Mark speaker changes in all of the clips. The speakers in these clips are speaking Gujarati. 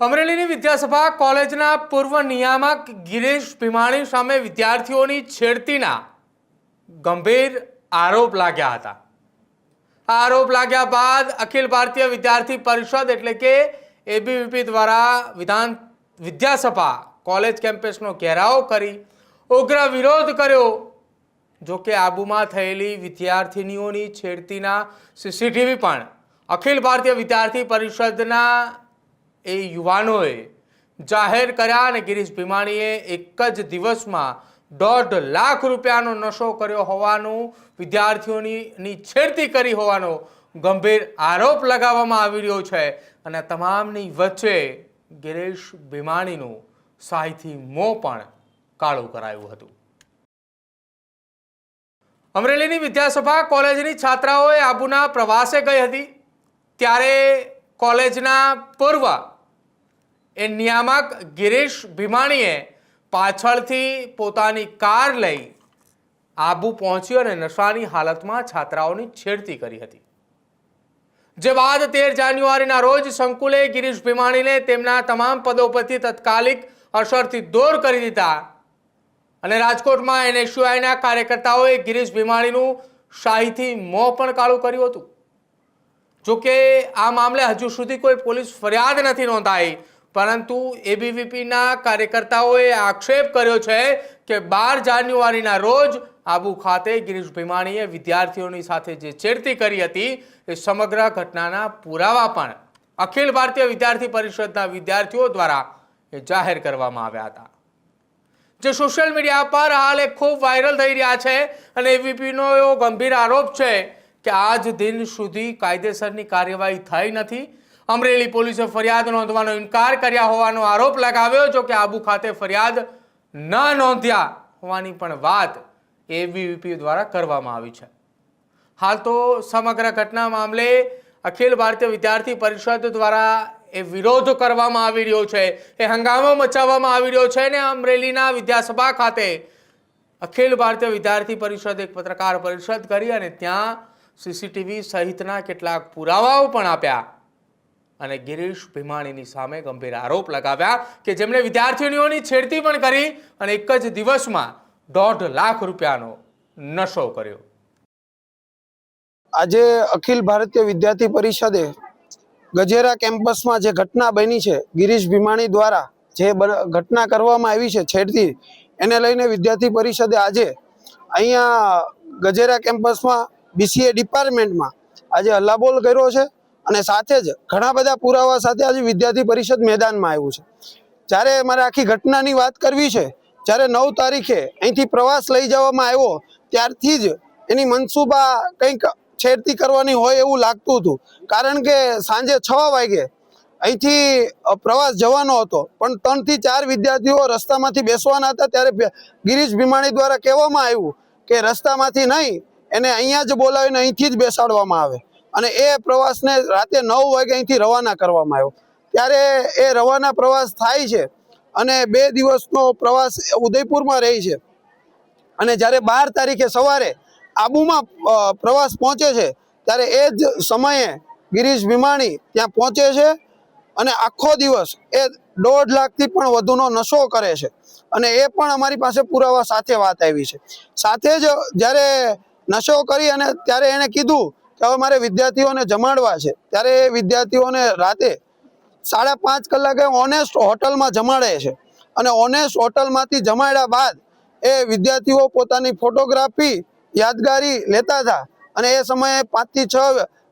Speaker 1: અમરેલીની વિદ્યાસભા કોલેજના પૂર્વ નિયામક ગિરીશ ભીમાણી સામે વિદ્યાર્થીઓની છેડતીના ગંભીર આરોપ લાગ્યા હતા. આ આરોપ લાગ્યા બાદ અખિલ ભારતીય વિદ્યાર્થી પરિષદ એટલે કે એબીવીપી દ્વારા વિધાન વિદ્યાસભા કોલેજ કેમ્પસનો ઘેરાવ કરી ઉગ્ર વિરોધ કર્યો. જો કે આબુમાં થયેલી વિદ્યાર્થિનીઓની છેડતીના સીસીટીવી પણ અખિલ ભારતીય વિદ્યાર્થી પરિષદના એ યુવાનોએ જાહેર કર્યા અને ગિરીશ ભીમાણીએ એક જ દિવસમાં દોઢ લાખ રૂપિયાનો નશો કર્યો હોવાનું વિદ્યાર્થીઓની છેડતી કરી હોવાનો ગંભીર આરોપ લગાવવામાં આવી રહ્યો છે અને તમામની વચ્ચે ગિરીશ ભીમાણીનું સાહીથી મોં પણ કાળું કરાયું હતું. અમરેલીની વિદ્યાસભા કોલેજની છાત્રાઓએ આબુના પ્રવાસે ગઈ હતી. ત્યારે કોલેજના પૂર્વ એ નિયામક ગિરીશ ભીમાણીએ પાછળથી પોતાની કાર લઈ આબુ પહોંચ્યો અને નશાની હાલતમાં છાત્રાઓની છેડતી કરી હતી. જે બાદ તેર જાન્યુઆરીના રોજ સંકુલે ગિરીશ ભીમાણીને તેમના તમામ પદો પરથી તત્કાલિક અસરથી દૂર કરી દીધા અને રાજકોટમાં એનએસયુઆઈના કાર્યકર્તાઓએ ગિરીશ ભીમાણીનું શાહીથી મોં પણ કાળું કર્યું હતું. જોકે આ મામલે હજુ સુધી કોઈ પોલીસ ફરિયાદ નથી નોંધાઈ, પરંતુ એબીવીપીના કાર્યકર્તાઓએ આક્ષેપ કર્યો છે કે બાર જાન્યુઆરીના રોજ આબુ ખાતે ગિરીશ ભીમાણીએ વિદ્યાર્થીઓની સાથે જે છેડતી કરી હતી એ સમગ્ર ઘટનાના પુરાવા પણ અખિલ ભારતીય વિદ્યાર્થી પરિષદના વિદ્યાર્થીઓ દ્વારા એ જાહેર કરવામાં આવ્યા હતા. જે સોશિયલ મીડિયા પર હાલ એ ખૂબ વાયરલ થઈ રહ્યા છે અને એવીપીનો એવો ગંભીર આરોપ છે કે આજ દિન સુધી કાયદેસરની કાર્યવાહી થઈ નથી. અમરેલી પોલીસે ફરિયાદ નોંધવાનો ઇનકાર કર્યા હોવાનો આરોપ લગાવ્યો, જો કે આબુ ખાતે ફરિયાદ ન નોંધ્યા હોવાની પણ વાત એબીવીપી દ્વારા કરવામાં આવી છે. હાલ તો સમગ્ર ઘટના મામલે અખિલ ભારતીય વિદ્યાર્થી પરિષદ દ્વારા એ વિરોધ કરવામાં આવી રહ્યો છે. એ હંગામો મચાવવામાં આવી રહ્યો છે ને અમરેલીના વિદ્યાસભા ખાતે અખિલ ભારતીય વિદ્યાર્થી પરિષદ એક પત્રકાર પરિષદ કરી અને ત્યાં સીસીટીવી સહિતના કેટલાક પુરાવાઓ પણ આપ્યા અને ગિરીશ ભીમાણીની સામે ગંભીર આરોપ લગાવ્યા કે જેમણે વિદ્યાર્થીનીઓની છેડતી પણ કરી અને એક જ દિવસમાં દોઢ લાખ રૂપિયાનો નશો કર્યો.
Speaker 2: આજે અખિલ ભારતીય વિદ્યાર્થી પરિષદે ગજેરા કેમ્પસમાં જે ઘટના બની છે, ગિરીશ ભીમાણી દ્વારા જે ઘટના કરવામાં આવી છે છેડતી, એને લઈને વિદ્યાર્થી પરિષદે આજે અહીંયા ગજેરા કેમ્પસમાં બીસીએ ડિપાર્ટમેન્ટમાં આજે હલ્લાબોલ કર્યો છે અને સાથે જ ઘણા બધા પુરાવા સાથે આજે વિદ્યાર્થી પરિષદ મેદાનમાં આવ્યું છે. જ્યારે મારે આખી ઘટનાની વાત કરવી છે, જ્યારે નવ તારીખે અહીંથી પ્રવાસ લઈ જવામાં આવ્યો, ત્યારથી જ એની મનસુબા કંઈક છેડતી કરવાની હોય એવું લાગતું હતું. કારણ કે સાંજે છ વાગે અહીંથી પ્રવાસ જવાનો હતો. પણ ત્રણથી ચાર વિદ્યાર્થીઓ રસ્તામાંથી બેસવાના હતા, ત્યારે ગિરીશ ભીમાણી દ્વારા કહેવામાં આવ્યું કે રસ્તામાંથી નહીં એને અહીંયા જ બોલાવીને અહીંથી જ બેસાડવામાં આવે. અને એ પ્રવાસને રાતે નવ વાગે અહીંથી રવાના કરવામાં આવ્યો. ત્યારે એ રવાના પ્રવાસ થાય છે અને બે દિવસનો પ્રવાસ ઉદયપુરમાં રહી છે. અને જ્યારે બાર તારીખે સવારે આબુમાં પ્રવાસ પહોંચે છે, ત્યારે એ જ સમયે ગિરીશ ભીમાણી ત્યાં પહોંચે છે અને આખો દિવસ એ દોઢ લાખથી પણ વધુનો નશો કરે છે. અને એ પણ અમારી પાસે પુરાવા સાથે વાત આવી છે. સાથે જ જ્યારે નશો કરી અને ત્યારે એણે કીધું કે હવે મારે વિદ્યાર્થીઓને જમાડવા છે. ત્યારે એ વિદ્યાર્થીઓને રાતે સાડા પાંચ કલાકે ઓનેસ્ટ હોટલમાં જમાડે છે. અને ઓનેસ્ટ હોટલમાંથી જમાડ્યા બાદ એ વિદ્યાર્થીઓ પોતાની ફોટોગ્રાફી યાદગારી લેતા હતા. અને એ સમયે પાંચથી છ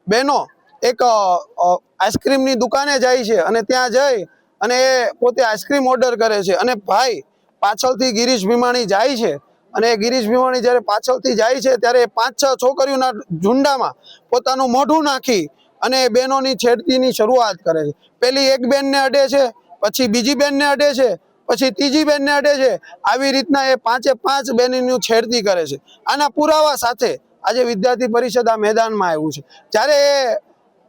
Speaker 2: બહેનો એક આઈસ્ક્રીમની દુકાને જાય છે અને ત્યાં જઈ અને એ પોતે આઈસ્ક્રીમ ઓર્ડર કરે છે. અને ભાઈ પાછળથી ગિરીશ ભીમાણી જાય છે. અને ગિરીશ ભીમાણી જ્યારે પાછળથી જાય છે, ત્યારે પાંચ છ છોકરીઓના ઝુંડામાં પોતાનું મોઢું નાખી અને બહેનોની છેડતીની શરૂઆત કરે છે. પેલી એક બેનને અડે છે, પછી બીજી બેનને અડે છે, પછી ત્રીજી બેનને અડે છે. આવી રીતના એ પાંચે પાંચ બેનની છેડતી કરે છે. આના પુરાવા સાથે આજે વિદ્યાર્થી પરિષદ આ મેદાનમાં આવ્યું છે. જ્યારે એ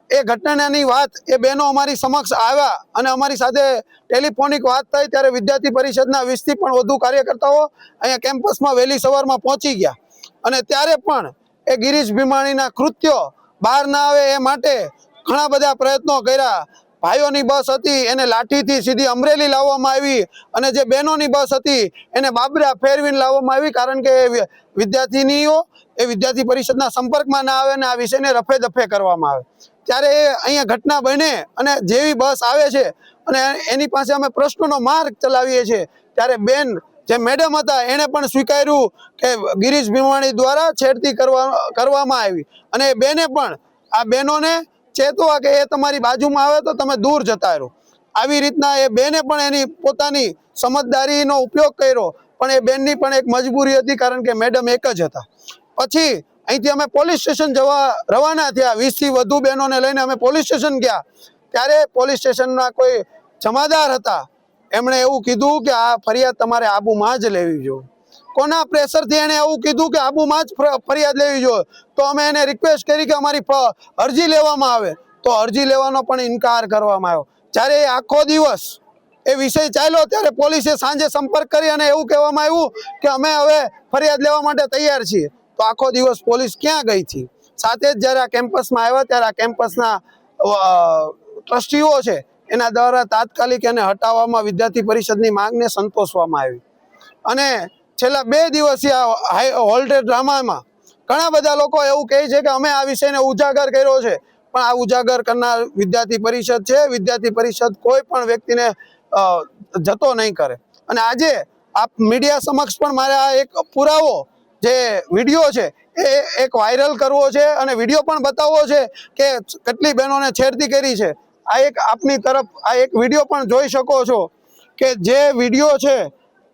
Speaker 2: એ ઘટનાની વાત એ બહેનો અમારી સમક્ષ આવ્યા અને અમારી સાથે ટેલિફોનિક વાત થઈ ત્યારે વિદ્યાર્થી પરિષદના વીસથી પણ વધુ કાર્યકર્તાઓ અહીંયા કેમ્પસમાં વહેલી સવારમાં પહોંચી ગયા. અને ત્યારે પણ એ ગિરીશ ભીમાણીના કૃત્યો બહાર ના આવે એ માટે ઘણા બધા પ્રયત્નો કર્યા. ભાઈઓની બસ હતી, એને લાઠીથી સીધી અમરેલી લાવવામાં આવી અને જે બહેનોની બસ હતી, એને બાબરા ફેરવીને લાવવામાં આવી કારણ કે વિદ્યાર્થીનીઓ એ વિદ્યાર્થી પરિષદના સંપર્કમાં ના આવે અને આ વિષયને રફે દફે કરવામાં આવે. ત્યારે અહીંયા ઘટના બને અને જેવી બસ આવે છે અને એની પાસે અમે પ્રશ્નોનો માર્ગ ચલાવીએ છીએ, ત્યારે બેન જે મેડમ હતા, એણે પણ સ્વીકાર્યું કે ગિરીશ ભીમવાણી દ્વારા છેડતી કરવા, કરવામાં આવી. અને એ બેને પણ, આ બહેનોને ચેતવા કે એ તમારી બાજુમાં આવે તો તમે દૂર જતા રહો. આવી રીતના એ બેને પણ એની પોતાની સમજદારીનો ઉપયોગ કર્યો, પણ એ બેનની પણ એક મજબૂરી હતી કારણ કે મેડમ એક જ હતા. પછી અહીંથી અમે પોલીસ સ્ટેશન જવા રવાના થયા. વીસથી વધુ બહેનોને લઈને અમે પોલીસ સ્ટેશન ગયા. ત્યારે પોલીસ સ્ટેશનના કોઈ જમાદાર હતા. એમણે એવું કીધું કે આ ફરિયાદ તમારે આબુમાં જ લેવી જોઈએ. કોના પ્રેશરથી એણે એવું કીધું કે આબુમાં જ ફરિયાદ લેવી જોઈએ? તો અમે એને રિક્વેસ્ટ કરી કે અમારી અરજી લેવામાં આવે. તો અરજી લેવાનો પણ ઇનકાર કરવામાં આવ્યો. જ્યારે આખો દિવસ એ વિષય ચાલ્યો, ત્યારે પોલીસે સાંજે સંપર્ક કરી અને એવું કહેવામાં આવ્યું કે અમે હવે ફરિયાદ લેવા માટે તૈયાર છીએ. તો આખો દિવસ પોલીસ ક્યાં ગઈ હતી? સાથે જ જ્યારે આ કેમ્પસમાં આવ્યા ત્યારે આ કેમ્પસના ટ્રસ્ટીઓ છે, એના દ્વારા તાત્કાલિક એને હટાવવામાં વિદ્યાર્થી પરિષદની માંગને સંતોષવામાં આવી. અને છેલ્લા બે દિવસીય હાઈ, હોલ્ટેડ ડ્રામામાં ઘણા બધા લોકો એવું કહે છે કે અમે આ વિષયને ઉજાગર કર્યો છે. પણ આ ઉજાગર કરનાર વિદ્યાર્થી પરિષદ છે. વિદ્યાર્થી પરિષદ કોઈ પણ વ્યક્તિને જતો નહીં કરે. અને આજે આપ મીડિયા સમક્ષ પણ મારે આ એક પુરાવો જે વીડિયો છે એ એક વાયરલ કરવો છે અને વીડિયો પણ બતાવવો છે કે કેટલી બહેનોને છેડતી કરી છે. આ એક આપની તરફ, આ એક વીડિયો પણ જોઈ શકો છો કે જે વીડિયો છે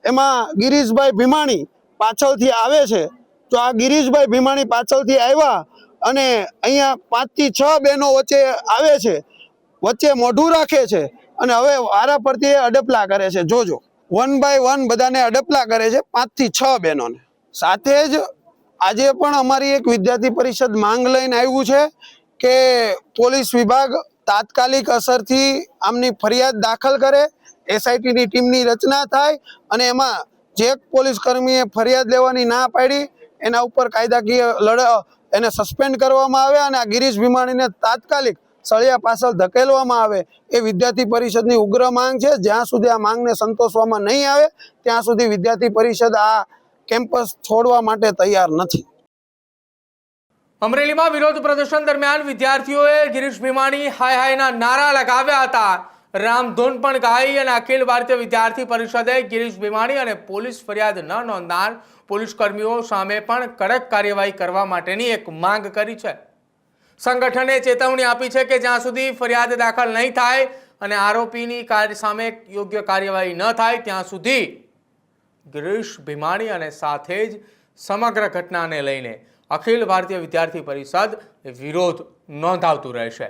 Speaker 2: એમાં ગિરીશભાઈ ભીમાણી પાછળથી આવે છે. તો આ ગિરીશભાઈ ભીમાણી પાછળથી આવ્યા અને અહીંયા પાંચથી છ બહેનો વચ્ચે આવે છે. વચ્ચે મોઢું રાખે છે અને હવે વારા પરથી અડપલા કરે છે. જોજો. વન બાય વન બધાને અડપલા કરે છે પાંચથી છ બહેનોને. સાથે જ આજે પણ અમારી એક વિદ્યાર્થી પરિષદ માંગ લઈને આવ્યું છે કે પોલીસ વિભાગ તાત્કાલિક અસરથી આમની ફરિયાદ દાખલ કરે, એસઆઈટીની ટીમની રચના થાય અને એમાં જે પોલીસ કર્મીએ ફરિયાદ લેવાની ના પાડી, એના ઉપર કાયદાકીય લડ એને સસ્પેન્ડ કરવામાં આવે અને આ ગિરીશ ભીમાણીને તાત્કાલિક સળિયા પાછળ ધકેલવામાં આવે એ વિદ્યાર્થી પરિષદની ઉગ્ર માંગ છે. જ્યાં સુધી આ માંગને સંતોષવામાં નહીં આવે, ત્યાં સુધી વિદ્યાર્થી પરિષદ આ કેમ્પસ છોડવા માટે તૈયાર નથી.
Speaker 1: અમરેલીમાં વિરોધ પ્રદર્શન દરમિયાન વિદ્યાર્થીઓએ ગિરીશ ભીમાણી હાય હાયના નારા લગાવ્યા હતા. રામધૂન પણ ગાઈ અને અખિલ ભારતીય વિદ્યાર્થી પરિષદે ગિરીશ ભીમાણી અને પોલીસ ફરિયાદ ન નોંધનાર પોલીસ કર્મીઓ સામે પણ કડક કાર્યવાહી કરવા માટેની એક માંગ કરી છે. સંગઠને ચેતવણી આપી છે કે જ્યાં સુધી ફરિયાદ દાખલ નહીં થાય અને આરોપીની કાર્ય સામે યોગ્ય કાર્યવાહી ન થાય, ત્યાં સુધી ગિરીશ ભીમાણી અને સાથે જ સમગ્ર ઘટનાને લઈને અખિલ ભારતીય વિદ્યાર્થી પરિષદ વિરોધ નોંધાવતું રહેશે.